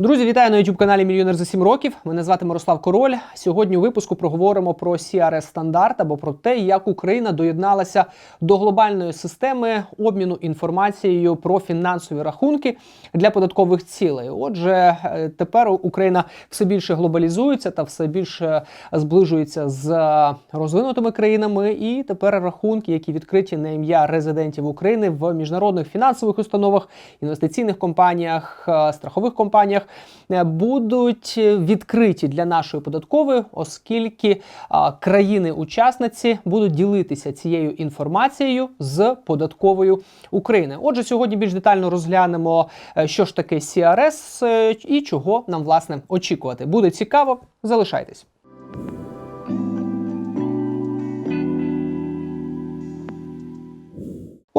Друзі, вітаю на youtube каналі Мільйонер за 7 років. Мене звати Мирослав Король. Сьогодні у випуску проговоримо про CRS стандарт або про те, як Україна доєдналася до глобальної системи обміну інформацією про фінансові рахунки для податкових цілей. Отже, е, тепер Україна все більше глобалізується та все більше зближується з розвинутими країнами. І тепер рахунки, які відкриті на ім'я резидентів України в міжнародних фінансових установах, інвестиційних компаніях, е, страхових компаніях будуть відкриті для нашої податкової, оскільки країни-учасниці будуть ділитися цією інформацією з податковою України. Отже, сьогодні більш детально розглянемо, е, що ж таке CRS е, і чого нам власне очікувати. Буде цікаво, залишайтесь.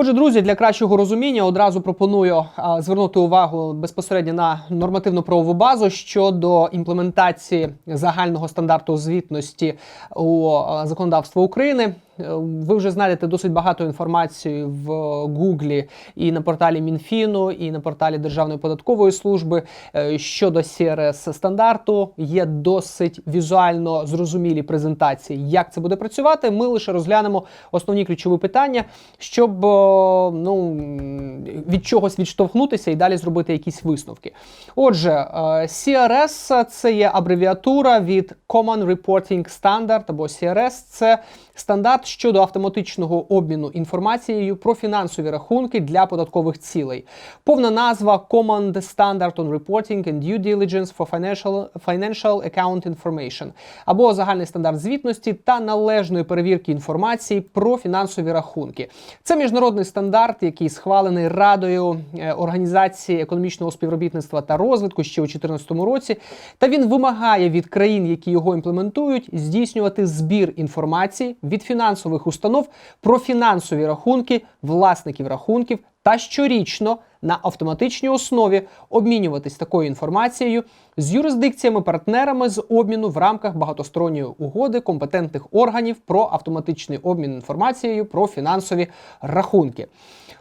Отже, друзі, для кращого розуміння одразу пропоную а, звернути увагу безпосередньо на нормативно-правову базу щодо імплементації загального стандарту звітності у а, законодавство України. Е, Ви вже знайдете досить багато інформації в Гуглі і на порталі Мінфіну, і на порталі Державної податкової служби е, щодо CRS стандарту. Є досить візуально зрозумілі презентації, як це буде працювати. Ми лише розглянемо основні ключові питання, щоб ну, від чогось відштовхнутися і далі зробити якісь висновки. Отже, е, CRS – це є абревіатура від Common Reporting Standard або CRS – це стандарт щодо автоматичного обміну інформацією про фінансові рахунки для податкових цілей. Повна назва Common Standard on Reporting and Due Diligence for Financial, Financial Account Information або загальний стандарт звітності та належної перевірки інформації про фінансові рахунки. Це міжнародний стандарт, який схвалений Радою е, Організації економічного співробітництва та розвитку ще у 2014 році. Та він вимагає від країн, які його імплементують, здійснювати збір інформації від фінансових установ про фінансові рахунки власників рахунків та щорічно на автоматичній основі обмінюватись такою інформацією з юрисдикціями-партнерами з обміну в рамках багатосторонньої угоди компетентних органів про автоматичний обмін інформацією про фінансові рахунки.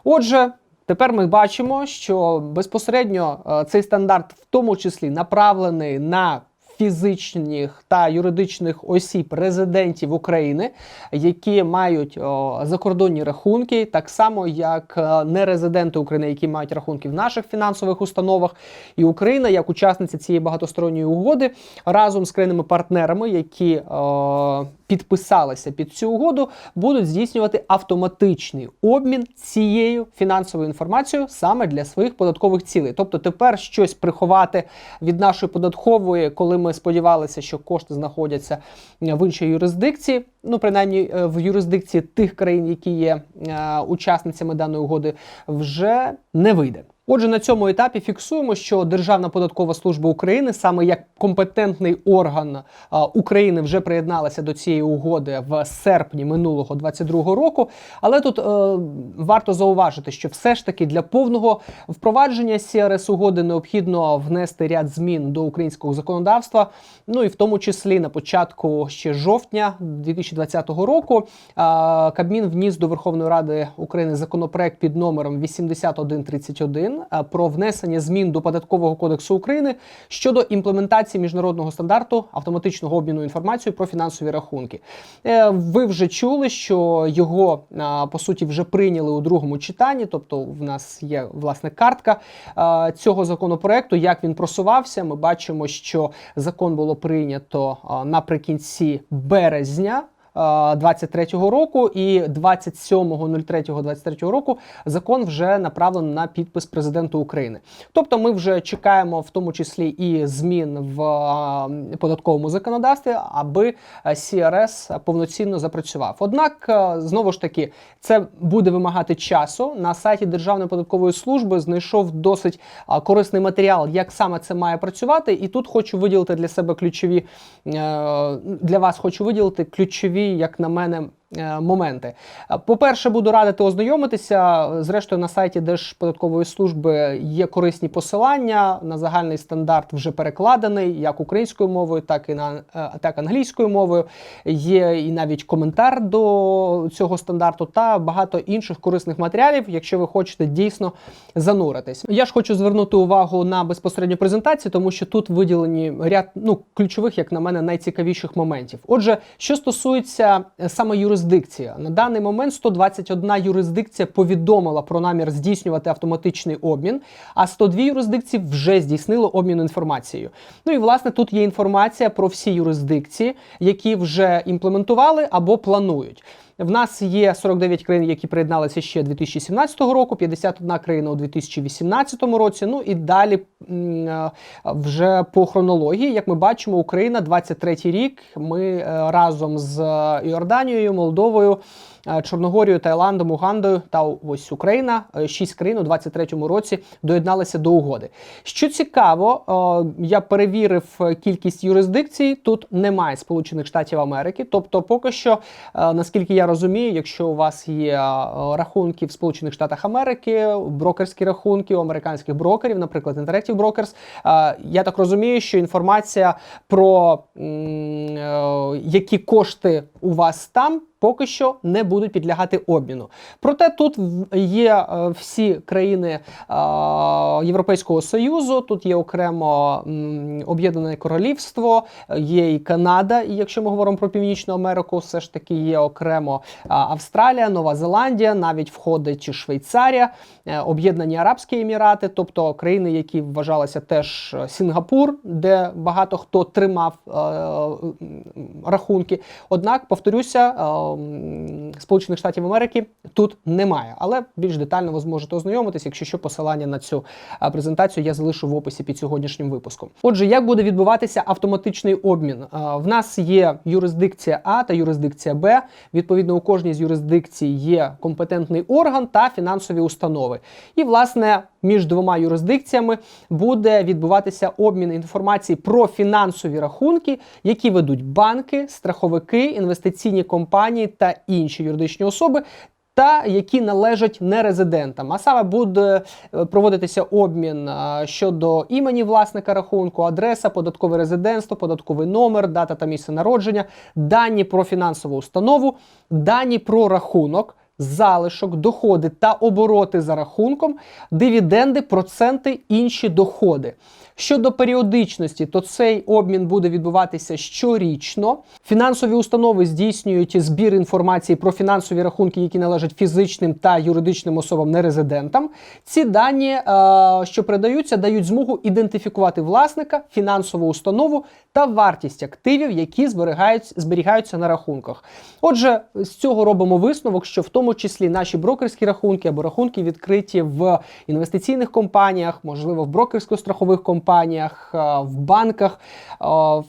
Отже. Тепер ми бачимо, що безпосередньо е, цей стандарт в тому числі направлений на фізичних та юридичних осіб резидентів України, які мають о, закордонні рахунки, так само як е, нерезиденти України, які мають рахунки в наших фінансових установах, і Україна, як учасниця цієї багатосторонньої угоди, разом з країнами-партнерами, які о, підписалися під цю угоду, будуть здійснювати автоматичний обмін цією фінансовою інформацією саме для своїх податкових цілей. Тобто тепер щось приховати від нашої податкової, коли ми сподівалися, що кошти знаходяться в іншій юрисдикції, ну принаймні е, в юрисдикції тих країн, які є е, учасницями даної угоди, вже не вийде. Отже, на цьому етапі фіксуємо, що Державна податкова служба України, саме як компетентний орган України, вже приєдналася до цієї угоди в серпні минулого 22 року. Але тут е, варто зауважити, що все ж таки для повного впровадження CRS угоди необхідно внести ряд змін до українського законодавства. Ну і в тому числі на початку ще жовтня 2020 року а, Кабмін вніс до Верховної Ради України законопроект під номером 8131 а, про внесення змін до податкового кодексу України щодо імплементації міжнародного стандарту автоматичного обміну інформацією про фінансові рахунки. Е, Ви вже чули, що його по суті вже прийняли у другому читанні, тобто в нас є власне картка цього законопроекту. Як він просувався, ми бачимо, що закон було прийнято наприкінці березня. 23-го року і 27.03.23 року закон вже направлено на підпис президенту України. Тобто, ми вже чекаємо в тому числі і змін в податковому законодавстві, аби CRS повноцінно запрацював. Однак, знову ж таки, це буде вимагати часу. На сайті Державної податкової служби знайшов досить корисний матеріал, як саме це має працювати. І тут хочу виділити для себе ключові е, для вас хочу виділити ключові, як на мене, моменти. Е, По-перше, буду радити ознайомитися. Зрештою, на сайті Держподаткової служби є корисні посилання на загальний стандарт, вже перекладений як українською мовою, так і на е, так англійською мовою. Є і навіть коментар до цього стандарту та багато інших корисних матеріалів, якщо ви хочете дійсно зануритись. Я ж хочу звернути увагу на безпосередню презентацію, тому що тут виділені ряд ну ключових, як на мене, найцікавіших моментів. Отже, що стосується е, саме юрисдикції, на даний момент 121 юрисдикція повідомила про намір здійснювати автоматичний обмін, а 102 юрисдикції вже здійснили обмін інформацією. Ну і власне тут є інформація про всі юрисдикції, які вже імплементували або планують. В нас є 49 країн, які приєдналися ще 2017 року, 51 країна у 2018 році. Ну і далі е, вже по хронології, як ми бачимо, Україна 23 рік. Ми е, разом з Йорданією, Молдовою. Е, Чорногорією, Таїландом, Угандою та ось Україна, е, шість країн у 23-му році доєдналися до угоди. Що цікаво, е, я перевірив кількість юрисдикцій. Тут немає Сполучених Штатів Америки. Тобто, поки що, наскільки я розумію, якщо у вас є рахунки в Сполучених Штатах Америки, брокерські рахунки у американських брокерів, наприклад, Interactive Brokers, я так розумію, що інформація про які кошти у вас там. Поки що не будуть підлягати обміну. Проте тут є е, всі країни е, Європейського Союзу, тут є окремо Об'єднане Королівство, е, є і Канада, і якщо ми говоримо про Північну Америку, все ж таки є окремо Австралія, Нова Зеландія, навіть входить і Швейцарія, е, Об'єднані Арабські Емірати, тобто країни, які вважалися теж е, Сінгапур, де багато хто тримав е, рахунки. Однак, повторюся, е, Сполучених Штатів Америки тут немає, але більш детально ви зможете ознайомитись, якщо що посилання на цю презентацію я залишу в описі під сьогоднішнім випуском. Отже, як буде відбуватися автоматичний обмін? В нас є юрисдикція А та юрисдикція Б. Відповідно, у кожній з юрисдикцій є компетентний орган та фінансові установи. І, власне, між двома юрисдикціями буде відбуватися обмін інформації про фінансові рахунки, які ведуть банки, страховики, інвестиційні компанії та інші юридичні особи. Та які належать нерезидентам, а саме буде е, проводитися обмін е, щодо імені власника рахунку, адреса, податкове резидентство, податковий номер, дата та місце народження, дані про фінансову установу, дані про рахунок, залишок, доходи та обороти за рахунком, дивіденди, проценти, інші доходи. Щодо періодичності, то цей обмін буде відбуватися щорічно. Фінансові установи здійснюють збір інформації про фінансові рахунки, які належать фізичним та юридичним особам нерезидентам. Ці дані, е, що передаються, дають змогу ідентифікувати власника, фінансову установу та вартість активів, які зберігаються, зберігаються на рахунках. Отже, з цього робимо висновок, що в тому числі наші брокерські рахунки або рахунки відкриті в інвестиційних компаніях, можливо, в брокерсько-страхових компаніях, е, в банках. е,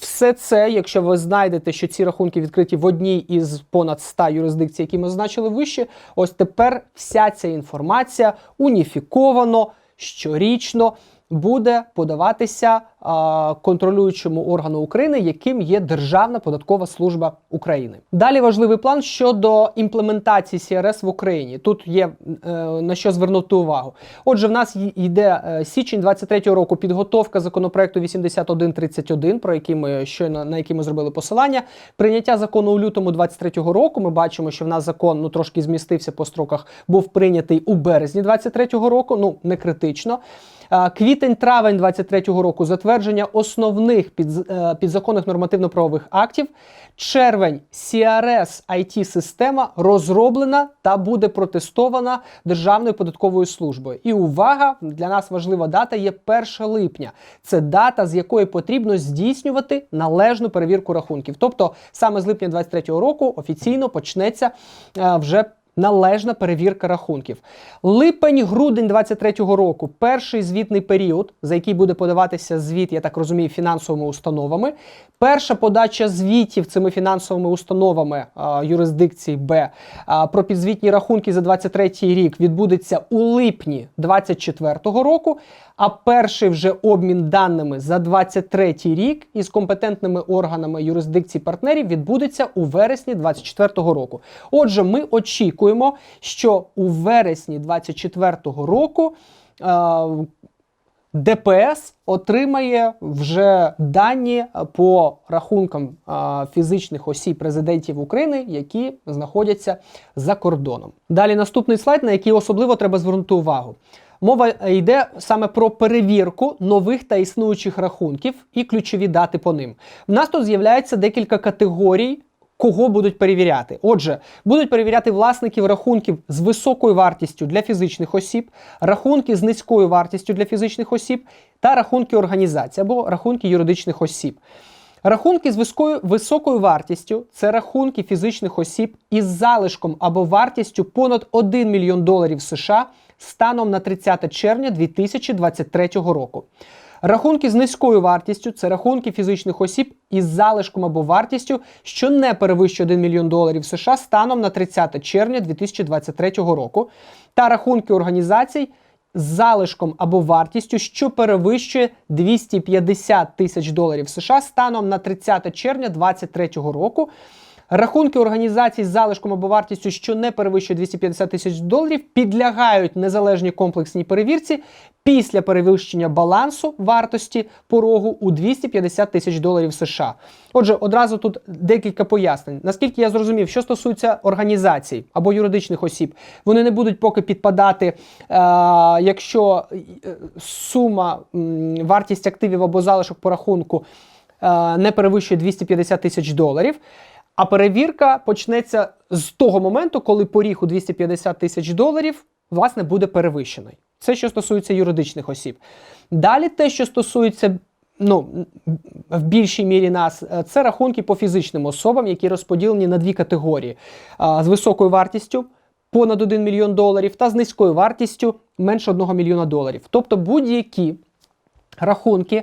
все це, якщо ви знайдете, що ці рахунки відкриті в одній із понад 100 юрисдикцій, які ми зазначили вище, ось тепер вся ця інформація уніфіковано щорічно буде подаватися а, контролюючому органу України, яким є Державна податкова служба України. Далі важливий план щодо імплементації CRS в Україні. Тут є е, на що звернути увагу. Отже, в нас йде е, січень 23-го року підготовка законопроекту 8131, про який ми щойно на який ми зробили посилання. Прийняття закону у лютому 23-го року. Ми бачимо, що в нас закон ну трошки змістився по строках, був прийнятий у березні 23-го року. Ну не критично. Е, Квітень-травень 23-го року затвердження основних під, е, підзаконних нормативно-правових актів. Червень CRS IT-система розроблена та буде протестована Державною податковою службою. І увага, для нас важлива дата є 1 липня. Це дата, з якої потрібно здійснювати належну перевірку рахунків. Тобто саме з липня 23-го року офіційно почнеться е, вже належна перевірка рахунків. Липень-грудень 23-го року перший звітний період, за який буде подаватися звіт, я так розумію, фінансовими установами. Перша подача звітів цими фінансовими установами а, юрисдикції Б а, про підзвітні рахунки за 23 рік відбудеться у липні 24-го року. А перший вже обмін даними за 23 рік із компетентними органами юрисдикції партнерів відбудеться у вересні 2024 року. Отже, ми очікуємо, що у вересні 2024 року. е, ДПС отримає вже дані по рахункам а, фізичних осіб президентів України, які знаходяться за кордоном. Далі наступний слайд, на який особливо треба звернути увагу. Мова йде саме про перевірку нових та існуючих рахунків і ключові дати по ним. В нас тут з'являється декілька категорій кого будуть перевіряти. Отже, будуть перевіряти власників рахунків з високою вартістю для фізичних осіб, рахунки з низькою вартістю для фізичних осіб та рахунки організацій або рахунки юридичних осіб. Рахунки з високою, високою вартістю це рахунки фізичних осіб із залишком або вартістю понад 1 мільйон доларів США станом на 30 червня 2023 року. Рахунки з низькою вартістю це рахунки фізичних осіб із залишком або вартістю, що не перевищує 1 мільйон доларів США станом на 30 червня 2023 року, та рахунки організацій з залишком або вартістю, що перевищує 250 тисяч доларів США станом на 30 червня 2023 року. Рахунки організацій з залишком або вартістю, що не перевищує 250 тисяч доларів, підлягають незалежній комплексній перевірці після перевищення балансу вартості порогу у 250 тисяч доларів США. Отже, одразу тут декілька пояснень. Наскільки я зрозумів, що стосується організацій або юридичних осіб, вони не будуть поки підпадати, е, якщо е, сума м, вартість активів або залишок по рахунку е, не перевищує 250 тисяч доларів. А перевірка почнеться з того моменту, коли поріг у 250 тисяч доларів власне буде перевищений. Це що стосується юридичних осіб. Далі те, що стосується ну, в більшій мірі нас, е, це рахунки по фізичним особам, які розподілені на дві категорії: з високою вартістю. Понад 1 мільйон доларів та з низькою вартістю менше 1 мільйона доларів. Тобто будь-які рахунки,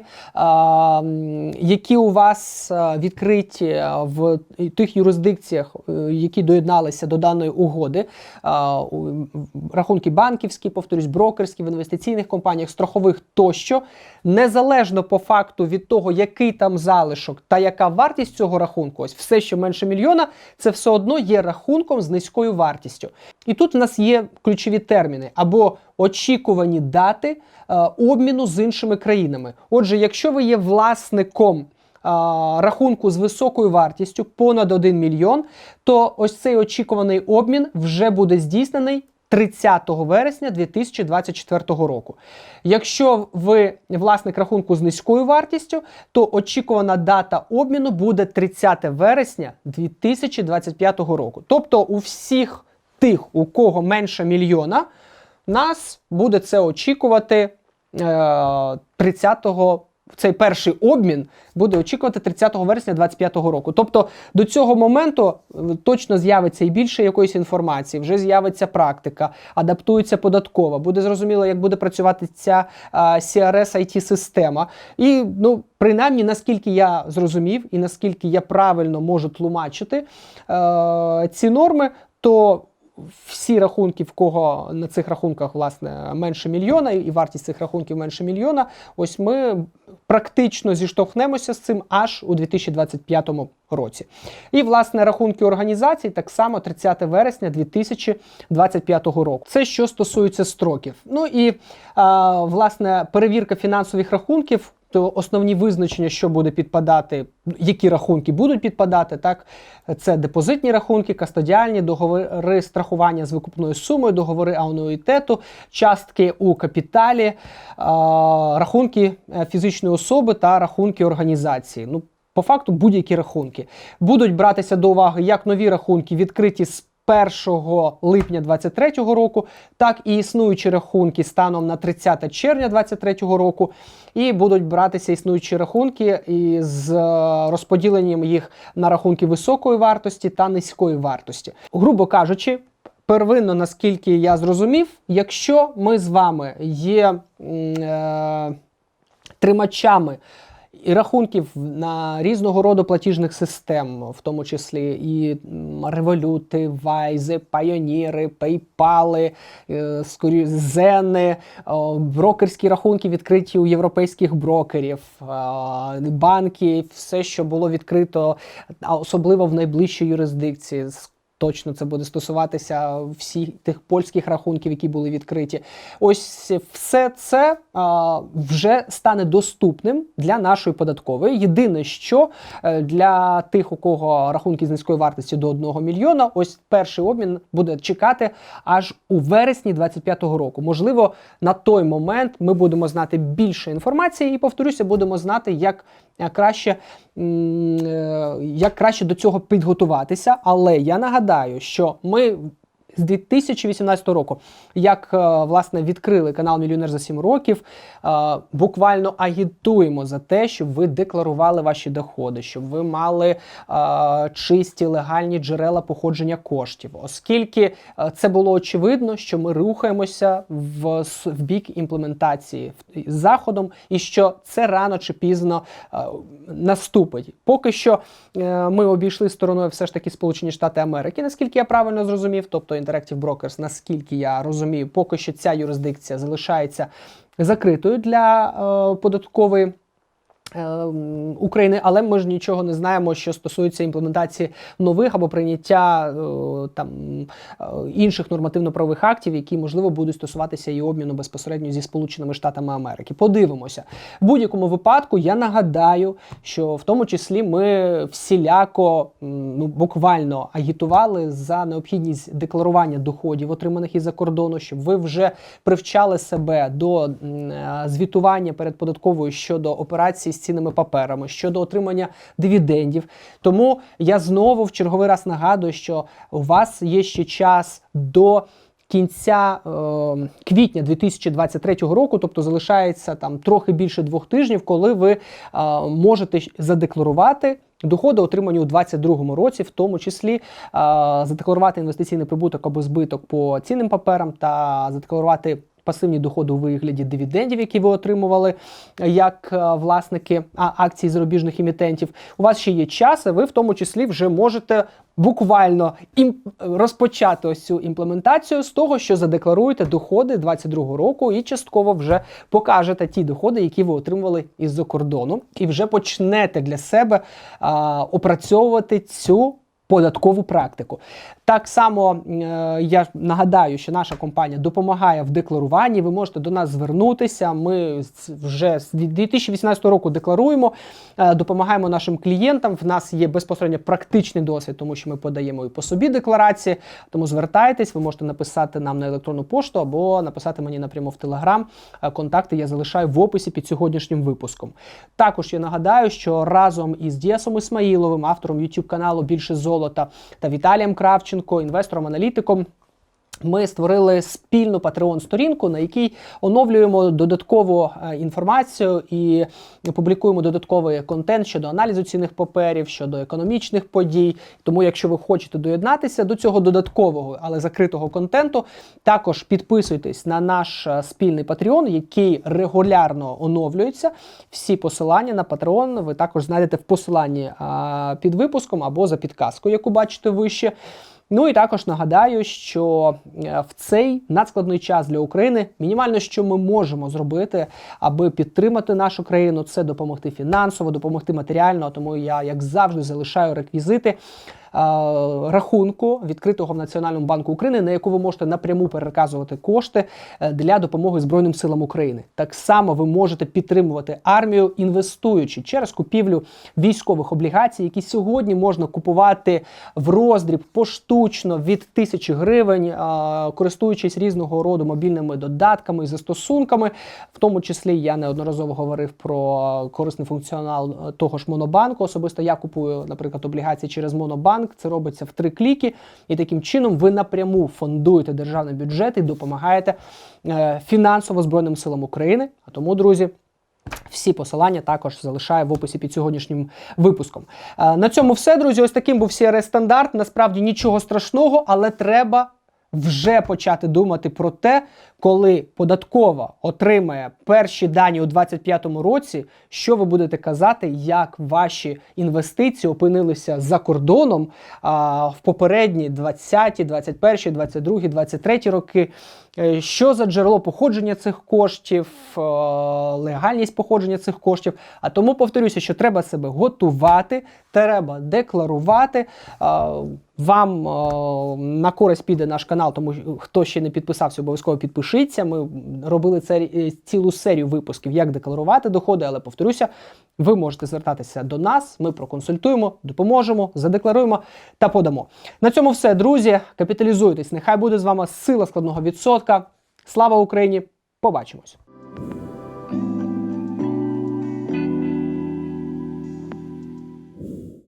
які у вас відкриті в тих юрисдикціях, е, які доєдналися до даної угоди, рахунки банківські, повторюсь, брокерські, в інвестиційних компаніях, страхових тощо, незалежно по факту від того, який там залишок та яка вартість цього рахунку, ось все, що менше мільйона, це все одно є рахунком з низькою вартістю. І тут в нас є ключові терміни. Або очікувані дати обміну з іншими країнами. Отже, якщо ви є власником рахунку з високою вартістю понад 1 мільйон, то ось цей очікуваний обмін вже буде здійснений 30 вересня 2024 року. Якщо ви власник рахунку з низькою вартістю, то очікувана дата обміну буде 30 вересня 2025 року. Тобто у всіх тих, у кого менше мільйона, нас буде це очікувати е, 30-го. Цей перший обмін буде очікувати 30 вересня 2025 року. Тобто до цього моменту е, точно з'явиться і більше якоїсь інформації, вже з'явиться практика, адаптується податкова, буде зрозуміло, як буде працювати ця а, CRS it система І ну, принаймні, наскільки я зрозумів, і наскільки я правильно можу тлумачити е, ці норми, то всі рахунки, в кого на цих рахунках власне менше мільйона, і вартість цих рахунків менше мільйона. Ось ми практично зіштовхнемося з цим аж у 2025 році. І власне рахунки організацій так само 30 вересня 2025 року. Це що стосується строків. Ну і а, власне перевірка фінансових рахунків. То основні визначення, що буде підпадати, які рахунки будуть підпадати, так це депозитні рахунки, кастодіальні договори страхування з викупною сумою, договори ануїтету, частки у капіталі, а, рахунки е, фізичної особи та рахунки організації. Ну, по факту, будь-які рахунки будуть братися до уваги як нові рахунки, відкриті з 1 липня 2023 року, так і існуючі рахунки станом на 30 червня 2023 року, і будуть братися існуючі рахунки із е, розподіленням їх на рахунки високої вартості та низької вартості. Грубо кажучи, первинно, наскільки я зрозумів, якщо ми з вами є е, тримачами і рахунків на різного роду платіжних систем, в тому числі і революти, вайзи, пайоніри, пейпали, е, зени, брокерські рахунки відкриті у європейських брокерів, банки, все, що було відкрито, особливо в найближчій юрисдикції. Точно це буде стосуватися всіх тих польських рахунків, які були відкриті. Ось все це а, вже стане доступним для нашої податкової. Єдине, що е, для тих, у кого рахунки з низькою вартості до 1 мільйона, ось перший обмін буде чекати аж у вересні 2025 року. Можливо, на той момент ми будемо знати більше інформації, і повторюся, будемо знати, як краще, е, як краще до цього підготуватися. Але я нагадаю, що ми з 2018 року, як е, власне відкрили канал Мільйонер за 7 років, е, буквально агітуємо за те, щоб ви декларували ваші доходи, щоб ви мали е, чисті легальні джерела походження коштів, оскільки це було очевидно, що ми рухаємося в, в бік імплементації заходом, і що це рано чи пізно наступить. Поки що ми обійшли стороною все ж таки Сполучені Штати Америки, наскільки я правильно зрозумів, тобто Interactive Brokers, наскільки я розумію, поки що ця юрисдикція залишається закритою для е, податкової. Е, України, але ми ж нічого не знаємо, що стосується імплементації нових або прийняття е, там е, інших нормативно-правових актів, які можливо будуть стосуватися і обміну безпосередньо зі Сполученими Штатами Америки. Подивимося. В будь-якому випадку я нагадаю, що в тому числі ми всіляко ну буквально агітували за необхідність декларування доходів, отриманих із-за кордону, щоб ви вже привчали себе до звітування перед податковою щодо операцій з цінними паперами, щодо отримання дивідендів. Тому я знову в черговий раз нагадую, що у вас є ще час до кінця е, квітня 2023 року, тобто залишається там трохи більше двох тижнів, коли ви е, можете задекларувати. Доходи отримані у 2022 році, в тому числі е, задекларувати інвестиційний прибуток або збиток по цінним паперам та задекларувати пасивні доходи у вигляді дивідендів, які ви отримували е, як е, власники а, акцій зарубіжних емітентів. У вас ще є час, і ви в тому числі вже можете буквально розпочати ось цю імплементацію з того, що задекларуєте доходи 22 року і частково вже покажете ті доходи, які ви отримували із-за кордону, і вже почнете для себе а, опрацьовувати цю податкову практику. Так само е, я нагадаю, що наша компанія допомагає в декларуванні. Ви можете до нас звернутися. Ми вже з 2018 року декларуємо, е, допомагаємо нашим клієнтам. В нас є безпосередньо практичний досвід, тому що ми подаємо і по собі декларації. Тому звертайтесь, ви можете написати нам на електронну пошту або написати мені напряму в Телеграм. Контакти я залишаю в описі під сьогоднішнім випуском. Також я нагадаю, що разом із Діасом Ісмаїловим, автором YouTube каналу Більше золота та Віталієм Кравченко, інвестором-аналітиком. Ми створили спільну Patreon сторінку, на якій оновлюємо додаткову е, інформацію і публікуємо додатковий контент щодо аналізу цінних паперів, щодо економічних подій. Тому, якщо ви хочете доєднатися до цього додаткового, але закритого контенту, також підписуйтесь на наш е, спільний Patreon, який регулярно оновлюється. Всі посилання на Patreon ви також знайдете в посиланні під випуском або за підказкою, яку бачите вище. Ну і також нагадаю, що е, в цей надскладний час для України мінімально, що ми можемо зробити, аби підтримати нашу країну, це допомогти фінансово, допомогти матеріально. Тому я, як завжди, залишаю реквізити. Е, Рахунку відкритого в Національному банку України, на яку ви можете напряму переказувати кошти е, для допомоги Збройним силам України. Так само ви можете підтримувати армію, інвестуючи через купівлю військових облігацій, які сьогодні можна купувати в роздріб поштучно від тисячі гривень, е, користуючись різного роду мобільними додатками і застосунками. В тому числі я неодноразово говорив про корисний функціонал того ж Монобанку. Особисто я купую, наприклад, облігації через Монобанк. Це робиться в три кліки, і таким чином ви напряму фондуєте державний бюджет і допомагаєте е, фінансово Збройним силам України. А тому, друзі. Всі посилання також залишаю в описі під сьогоднішнім випуском. Е, На цьому все, друзі. Ось таким був CRS стандарт. Насправді нічого страшного, але треба вже почати думати про те, коли податкова отримає перші дані у 2025 році, що ви будете казати, як ваші інвестиції опинилися за кордоном а, в попередні 20, 21, 22, 23 роки. Е, Що за джерело походження цих коштів, е, легальність походження цих коштів. А тому повторюся, що треба себе готувати, треба декларувати. Е, Вам на користь піде наш канал, тому що хто ще не підписався, обов'язково підпишіться. Ми робили це цілу серію випусків, як декларувати доходи, але повторюся, ви можете звертатися до нас. Ми проконсультуємо, допоможемо, задекларуємо та подамо. На цьому все, друзі. Капіталізуйтесь. Нехай буде з вами сила складного відсотка. Солодка. Слава Україні! Побачимось!